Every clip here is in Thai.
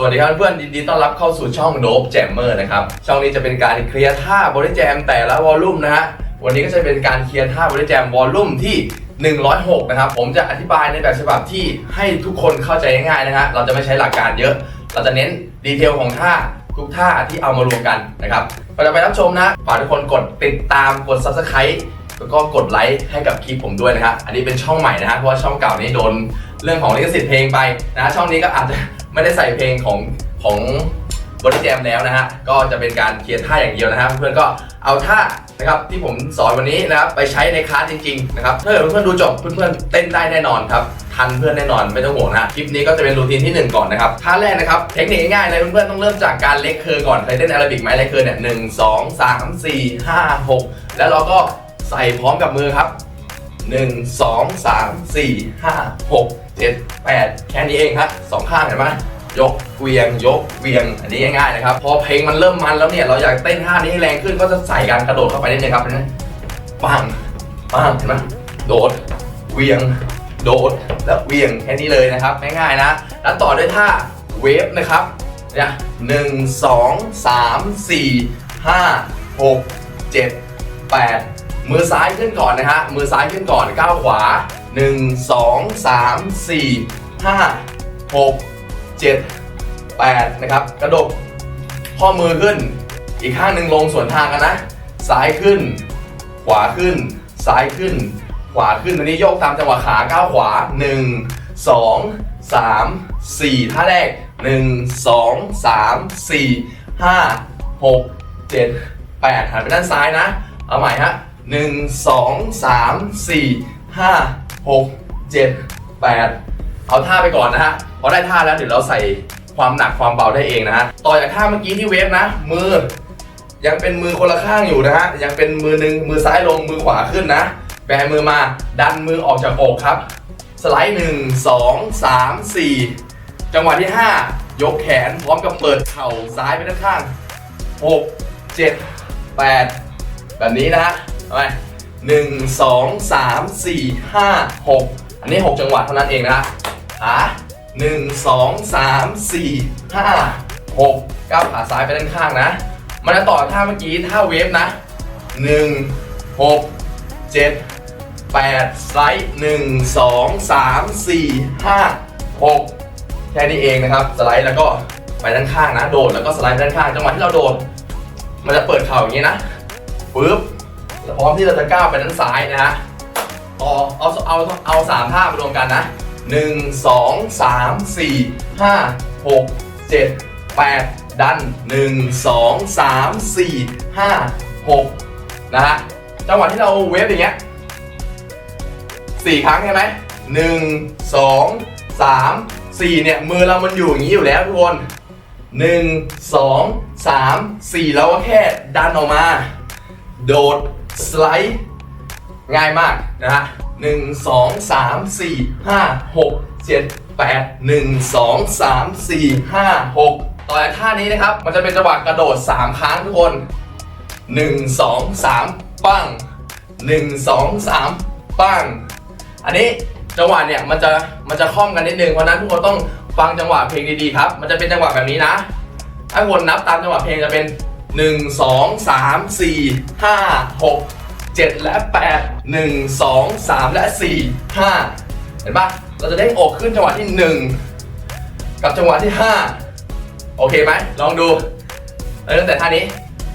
สวัสดีครับเพื่อนยินดีต้อนรับเข้าสู่ช่องโดบแจมเมอร์นะครับ ช่องนี้จะเป็นการเคลียร์ท่าบริแจมแต่ละวอลลุ่มนะฮะ วันนี้ก็จะเป็นการเคลียร์ท่าบริแจมวอลลุ่มที่ 106 นะครับ ผมจะอธิบายในแบบฉบับที่ให้ทุกคนเข้าใจง่ายๆนะฮะ เราจะไม่ใช้หลักการเยอะ เราจะเน้นดีเทลของท่าทุกท่าที่เอามารวมกันนะครับก่อนจะไปรับชมนะฝากทุกคนกดติดตามกด subscribe แล้วก็กดไลค์ให้กับคลิปผมด้วยนะฮะอันนี้เป็นช่องใหม่นะฮะเพราะว่าช่องเก่านี้โดนเรื่องของลิขสิทธิ์เพลงไปนะฮะช่องนี้ก็อาจจะ ไม่ได้ใส่เพลงของของบริแจมแล้วนะฮะ ก็จะเป็นการเคลียร์ท่าอย่างเดียวนะฮะเพื่อนๆก็เอาท่านะครับที่ผมสอนวันนี้นะครับไปใช้ในคลาสจริงๆนะครับถ้าเกิดเพื่อนๆดูจบเพื่อนๆเต้นได้แน่นอนครับทันเพื่อนแน่นอนไม่ต้องห่วงนะคลิปนี้ก็จะเป็นรูทีนที่หนึ่งก่อนนะครับท่าแรกนะครับเทคนิคง่ายๆเลยเพื่อนๆต้องเริ่มจากการเล็กเคอร์ก่อนเคยเต้นแอโรบิกไหมเล็กเคอร์เนี่ยหนึ่งสองสามสี่ห้าหกแล้วเราก็ใส่พร้อมกับมือครับหนึ่งสองสามสี่ห้าหก เจ็ดแปดแค่นี้เองครับสองข้างเห็นไหมยกเวียงยกเวียงอันนี้ง่ายๆนะครับ พอเพลงมันเริ่มมันแล้วเนี่ยเราอยากเต้นท่านี้ให้แรงขึ้นก็จะใส่การกระโดดเข้าไปนิดนึงครับเห็นไหมปังปังเห็นไหมโดดเวียง โดดแล้วเวียงแค่นี้เลยนะครับง่ายๆนะ แล้วต่อด้วยท่าเวฟนะครับเนี่ยหนึ่งสองสามสี่ห้าหกเจ็ดแปดมือซ้ายขึ้นก่อนนะฮะมือซ้ายขึ้นก่อนก้าวขวา 1 2 3 4 5 6 7 8นะครับ กระดกข้อมือขึ้น อีกข้างหนึ่งลงสวนทางกันนะ ซ้ายขึ้น ขวาขึ้น ซ้ายขึ้น ขวาขึ้นอันนี้โยกตามจังหวะขาก้าวขวา1 2 3 4ท่าแรก1 2 3 4 5 6 7 8หันไปด้านซ้ายนะ เอาใหม่ฮะหนึ่งสองสามสี่ห้า หกเจ็ดแปดเอาท่าไปก่อนนะฮะพอได้ท่าแล้วเดี๋ยวเราใส่ความหนักความเบาได้เองนะฮะต่อจากท่าเมื่อกี้ที่เวฟนะ มือ ยังเป็นมือคนละข้างอยู่นะฮะยังเป็นมือหนึ่งมือซ้ายลงมือขวาขึ้นนะแบมือมาดันมือออกจากอกครับ สไลด์หนึ่งสองสามสี่จังหวะที่ 5 ยกแขนพร้อมกับเปิดเข่าซ้ายไปด้านข้างหกเจ็ดแปดแบบนี้นะฮะไป หนึ่งสองสามสี่ห้าหกอันนี้หกจังหวะเท่านั้นเองนะฮะขาหนึ่งสองสามสี่ห้าหกก้าวขาซ้ายไปด้านข้างนะ มันจะต่อท่าเมื่อกี้ท่าเวฟนะหนึ่งหกเจ็ดแปดสไลด์หนึ่งสองสามสี่ห้าหกแค่นี้เองนะครับ สไลด์แล้วก็ไปด้านข้างนะ โดดแล้วก็สไลด์ไปด้านข้าง จังหวะที่เราโดด มันจะเปิดเข่าอย่างนี้นะปึ๊บ พร้อมที่เราจะก้าวไปด้านซ้ายนะฮะต่อเอาเอาเอาสามท่ามารวมกันนะหนึ่งสองสามสี่ห้าหกเจ็ดแปดดันหนึ่งสองสามสี่ห้าหกนะฮะจังหวะที่เราเวฟอย่างเงี้ยสี่ครั้งใช่ไหมหนึ่งสองสามสี่เนี่ยมือเรามันอยู่อย่างนี้อยู่แล้วทุกคนหนึ่งสองสามสี่เราก็แค่ดันออกมา โดด สไลด์ ง่ายมากนะฮะหนึ่งสองสามสี่ห้าหกเจ็ดแปดหนึ่งสองสามสี่ห้าหกต่อจากท่านี้นะครับ มันจะเป็นจังหวะกระโดด3ครั้งทุกคนหนึ่งสองสามปั้งหนึ่งสองสามปั้งอันนี้จังหวะเนี่ยมันจะมันจะคล่อมกันนิดนึงเพราะนั้นทุกคนต้องฟังจังหวะเพลงดีๆครับ มันจะเป็นจังหวะแบบนี้นะถ้าวนนับตามจังหวะเพลงจะเป็น 1 2 3 4 5 6 7 และ 8 1 2 3 และ 4 5 เห็นปะเราจะเด้งอกขึ้นจังหวะที่ 1 กับจังหวะที่ 5 โอเคไหมลองดูเริ่มแต่ท่านี้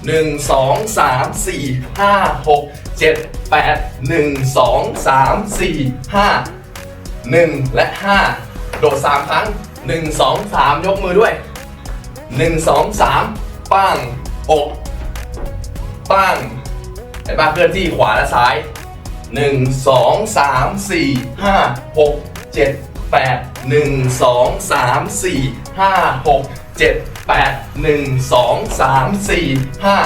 1 2 3 4 5 6 7 8 1 2 3 4 5 1 และ 5 โดด 3 ครั้ง 1 2 3 ยกมือด้วยหนึ่งสองสามปั้ง อกปั้งเห็นปะเคลื่อนที่ขวาและซ้ายหนึ่งสองสามสี่ห้าหกเจ็ดแปดหนึ่งสองสามสี่ห้าหกเจ็ดแปดหนึ่งสองสามสี่ห้า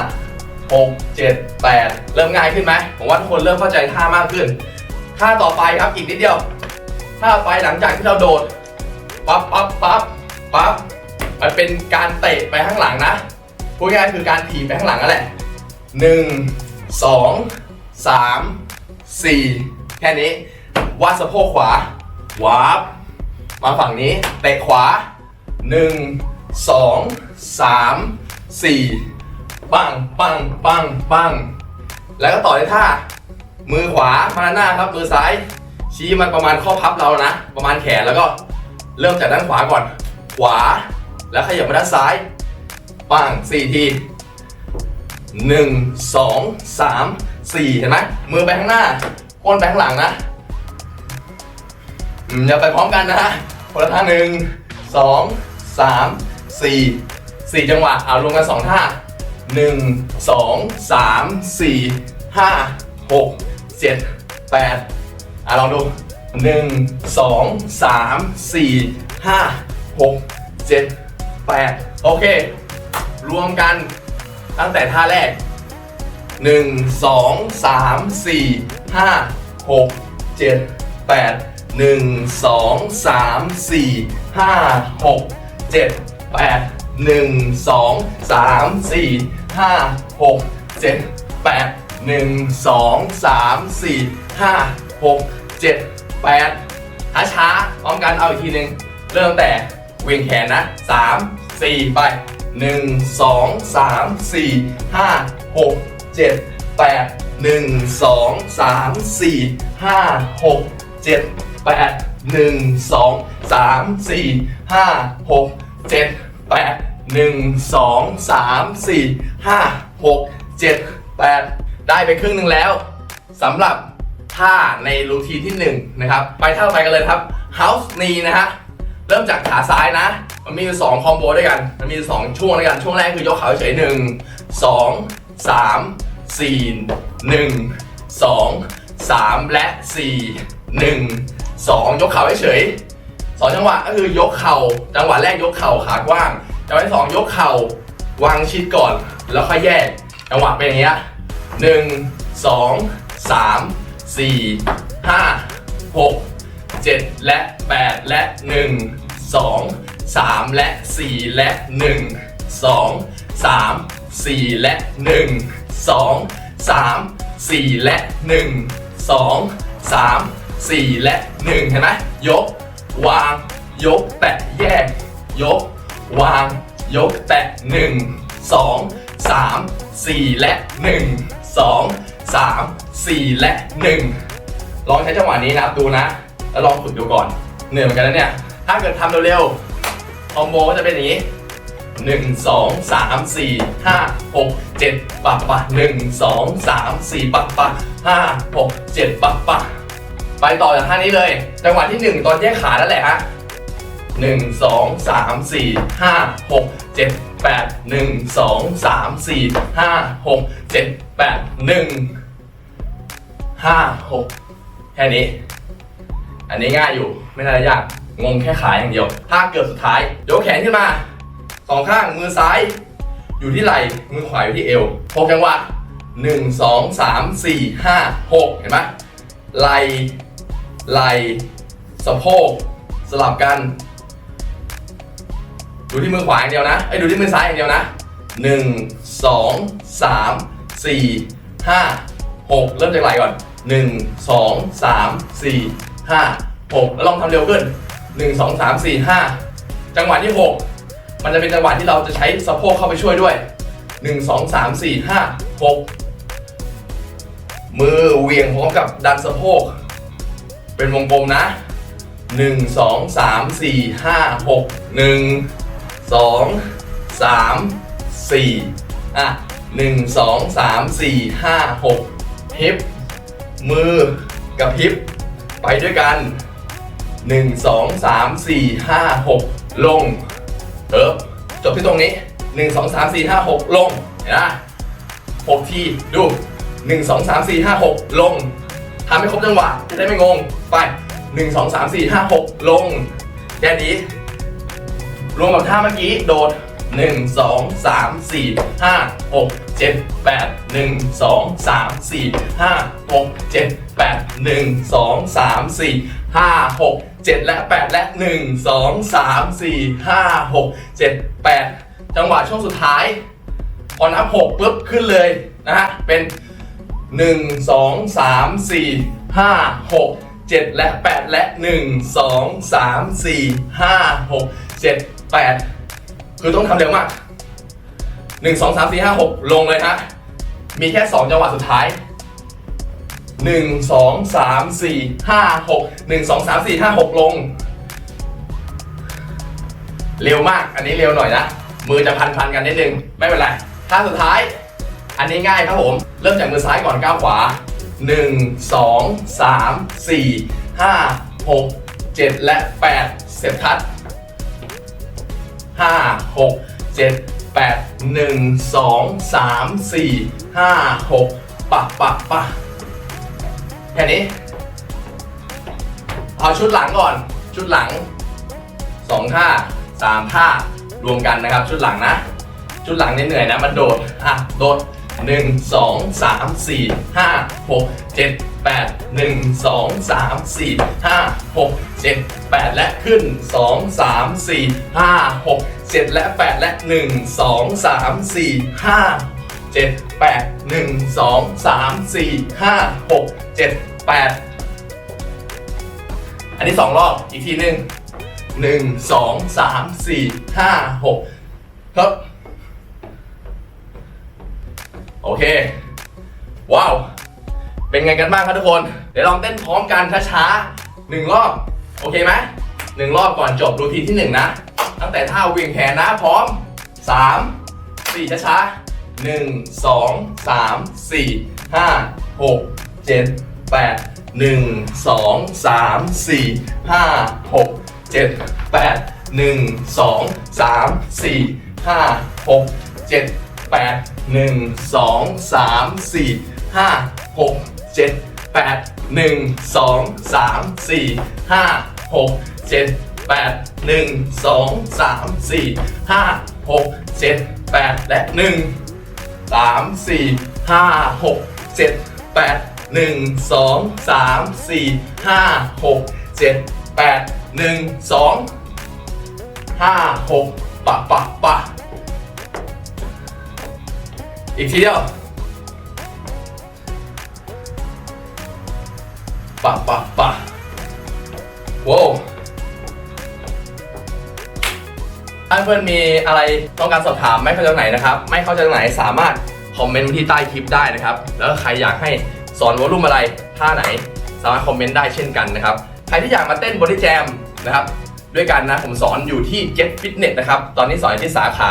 หกเจ็ดแปดเริ่มง่ายขึ้นไหมผมว่าทุกคนเริ่มเข้าใจท่ามากขึ้นท่าต่อไปครับอีกนิดเดียวท่าไปหลังจากที่เราโดดปั๊บปั๊บปั๊บปั๊บมันเป็นการเตะไปข้างหลังนะ พูดง่ายคือการถีบไปข้างหลังนั่นแหละหนึ่งสองสามสี่แค่นี้วาดสะโพกขวาวาบมาฝั่งนี้เตะขวาหนึ่งสองสามสี่ปังปังปังปังแล้วก็ต่อด้วยท่า มือขวามาหน้าครับมือซ้าย ชี้มันประมาณข้อพับเรานะ ประมาณแขนแล้วก็เริ่มจากด้านขวาก่อน ขวา แล้วขยับมาด้านซ้าย ปังสี่ทีหนึ่งสองสามสี่เห็นไหมมือไปข้างหน้าก้นไปข้างหลังนะอย่าไปพร้อมกันนะฮะคนละท่าหนึ่งสองสามสี่สี่จังหวะเอารวมกันสองท่าหนึ่งสองสามสี่ห้าหกเจ็ดแปดอะลองดูหนึ่งสองสามสี่ห้าหกเจ็ดแปดโอเค รวมกันตั้งแต่ท่าแรกหนึ่งสองสามสี่ห้าหกเจ็ดแปดหนึ่งสองสามสี่ห้าหกเจ็ดแปดหนึ่งสองสามสี่ห้าหกเจ็ดแปดหนึ่งสองสามสี่ห้าหกเจ็ดแปดช้าช้าๆพร้อมกันเอาอีกทีหนึ่งเริ่มแต่เวียงแขนนะสามสี่ไป หนึ่งสองสามสี่ห้าหกเจ็ดแปดหนึ่งสองสามสี่ห้าหกเจ็ดแปดหนึ่งสองสามสี่ห้าหกเจ็ดแปดหนึ่งสองสามสี่ห้าหกเจ็ดแปดได้ไปครึ่งหนึ่งแล้วสำหรับท่าในรูทีนที่หนึ่งนะครับ ไปท่าไปกันเลยครับ House knee นะฮะ เริ่มจากขาซ้ายนะ มันมีสองคอมโบด้วยกัน มันมีสองช่วงด้วยกัน ช่วงแรกคือยกขาเฉยหนึ่งสองสามสี่หนึ่งสองสามและสี่หนึ่งสองยกเข่าเฉยสองจังหวะก็คือยกเข่าจังหวะแรกยกเข่าขากว้างจังหวะที่สองยกเข่าวางชิดก่อนแล้วค่อยแยกจังหวะเป็นอย่างเงี้ยหนึ่งสองสามสี่ห้าหก7และ8และ1 2 3 และ 4 และ 1 2 3 4 และ 1 2 3 4 และ 1 2 3 4 และ 1 เห็นไหมยก วาง ยกแตะแยก ยก วาง ยกแตะ 1 2 3 4 และ 1 2 3 4 และ 1 ลองใช้จังหวะนี้นะดูนะ แล้วลองฝึกดูก่อนเหนื่อยเหมือนกันนะเนี่ย ถ้าเกิดทำเร็วๆ คอมโบก็จะเป็นอย่างนี้1 2 3 4 5 6 7ปักปะ1 2 3 4ปักปะ5 6 7ปักปะไปต่อจากท่านี้เลย จังหวะที่1ตอนแยกขานั่นแหละฮะ1 2 3 4 5 6 7 8 1 2 3 4 5 6 7 8 1 5 6แค่นี้ อันนี้ง่ายอยู่ไม่น่าจะยาก งงแค่ขาอย่างเดียวท่าเกือบสุดท้ายยกแขนขึ้นมาสองข้างมือซ้าย อยู่ที่ไหล่มือขวาอยู่ที่เอวหกจังหวะหนึ่งสองสามสี่ห้าหกเห็นไหมไหล่ไหล่สะโพกสลับกันดูที่มือขวาอย่างเดียวนะไอ้ดูที่มือซ้ายอย่างเดียวนะหนึ่งสองสามสี่ห้าหกเริ่มจากไหล่ก่อนหนึ่งสองสามสี่ห้าหกแล้วลองทำเร็วขึ้น หนึ่งสองสามสี่ห้าจังหวะที่หกมันจะเป็นจังหวะที่เราจะใช้สะโพกเข้าไปช่วยด้วยหนึ่งสองสามสี่ห้าหกมือเวียงพร้อมกับดันสะโพก เป็นวงกลมนะหนึ่งสองสามสี่ห้าหกหนึ่งสองสามสี่อะหนึ่งสองสามสี่ห้าหกฮิปมือกับฮิป ไปด้วยกัน 1 2 3 4 5 6 ลงเออจบที่ตรงนี้ 1 2 3 4 5 6 ลง เห็นไหมหกทีดู 1 2 3 4 5 6 ลงทำให้ครบจังหวะจะได้ไม่งง ไป 1 2 3 4 5 6 ลงแค่นี้รวมกับท่าเมื่อกี้โดด 1 2 3 4 5 6 7 8 1 2 3 4 5 6 7 8 1 2 3 4 5 6 7 และ 8 และ 1 2 3 4 5 6 7 8 จังหวะช่วงสุดท้ายพอนับ6ปุ๊บขึ้นเลยนะฮะ เป็น 1 2 3 4 5 6 7 และ 8 และ 1 2 3 4 5 6 7 8 คือต้องทำเร็วมากหนึ่งสองสามสี่ห้าหกลงเลยฮะ มีแค่สองจังหวะสุดท้าย หนึ่งสองสามสี่ห้าหกหนึ่งสองสามสี่ห้าหกลง เร็วมากอันนี้เร็วหน่อยนะ มือจะพันพันกันนิดนึง ไม่เป็นไรท่าสุดท้าย อันนี้ง่ายครับผม เริ่มจากมือซ้ายก่อนก้าวขวา1 2 3 4 5 6 7และ8เสร็จทัด5 6 7 8 1 2 3 4 5 6ปดหนึ่งสองสามสี่ห้าหกปะปะปะ ค่นี้ เอาชุดหลังก่อน ชุดหลังสองท่าสามท่ารวมกันนะครับ ชุดหลังนะ ชุดหลังเหนื่อยนะมันโดด อะ โดดหนึ่งสองสามสี่ห้าหกเจ็ดแปดหนึ่งสองสามสี่ห้าหกเจ็ดแปดและขึ้นสองสามสี่ห้าหกเจ็ดและแปดและหนึ่งสองสามสี่ห้าเจ็ดแปด หนึ่งสองสามสี่ห้าหกเจ็ดแปดอันนี้สองรอบอีกทีหนึ่งหนึ่งสองสามสี่ห้าหกครับโอเค ว้าว เป็นไงกันบ้างครับทุกคน เดี๋ยวลองเต้นพร้อมกันช้าๆหนึ่งรอบ โอเคไหมหนึ่งรอบก่อนจบรูทีนที่หนึ่งนะ ตั้งแต่ท่าเวิ่ยงแขนนะพร้อมสามสี่ช้าๆ หนึ่งสองสามสี่ห้าหกเจ็ดแปดหนึ่งสองสามสี่ห้าหกเจ็ดแปดหนึ่งสองสามสี่ห้าหกเจ็ดแปดหนึ่งสองสามสี่ห้าหกเจ็ดแปดหนึ่งสองสามสี่ห้าหกเจ็ดแปดหนึ่งสองสามสี่ห้าหกเจ็ดแปดและหนึ่ง สามสี่ห้าหกเจ็ดแปดหนึ่งสองสามสี่ห้าหกเจ็ดแปดหนึ่งสองห้าหกปะปะปะอีกทีเดียวปะปะปะ ถ้าเพื่อนมีอะไรต้องการสอบถามไม่เข้าใจตรงไหนนะครับ ไม่เข้าใจตรงไหนสามารถคอมเมนต์ไว้ที่ใต้คลิปได้นะครับ แล้วใครอยากให้สอนวอลลุ่มอะไรท่าไหน สามารถคอมเมนต์ได้เช่นกันนะครับ ใครที่อยากมาเต้นบอดี้แจมนะครับด้วยกันนะผมสอนอยู่ที่ Get Fitness นะครับ ตอนนี้สอนที่สาขา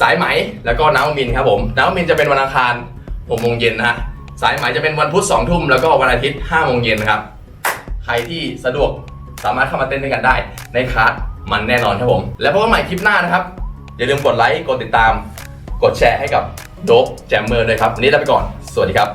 สายไหมแล้วก็น้ำมินครับผมน้ำมินจะเป็นวันอังคาร6โมงเย็นนะฮะสายไหมจะเป็นวันพุธ2ทุ่มแล้วก็วันอาทิตย์5โมงเย็นนะครับ ใครที่สะดวกสามารถเข้ามาเต้นด้วยกันได้ในคลาส มันแน่นอนครับผม แล้วพบกันใหม่คลิปหน้านะครับ อย่าลืมกดไลค์ กดติดตาม กดแชร์ให้กับโดบแจมเมอร์ด้วยครับวันนี้ลาไปก่อน สวัสดีครับ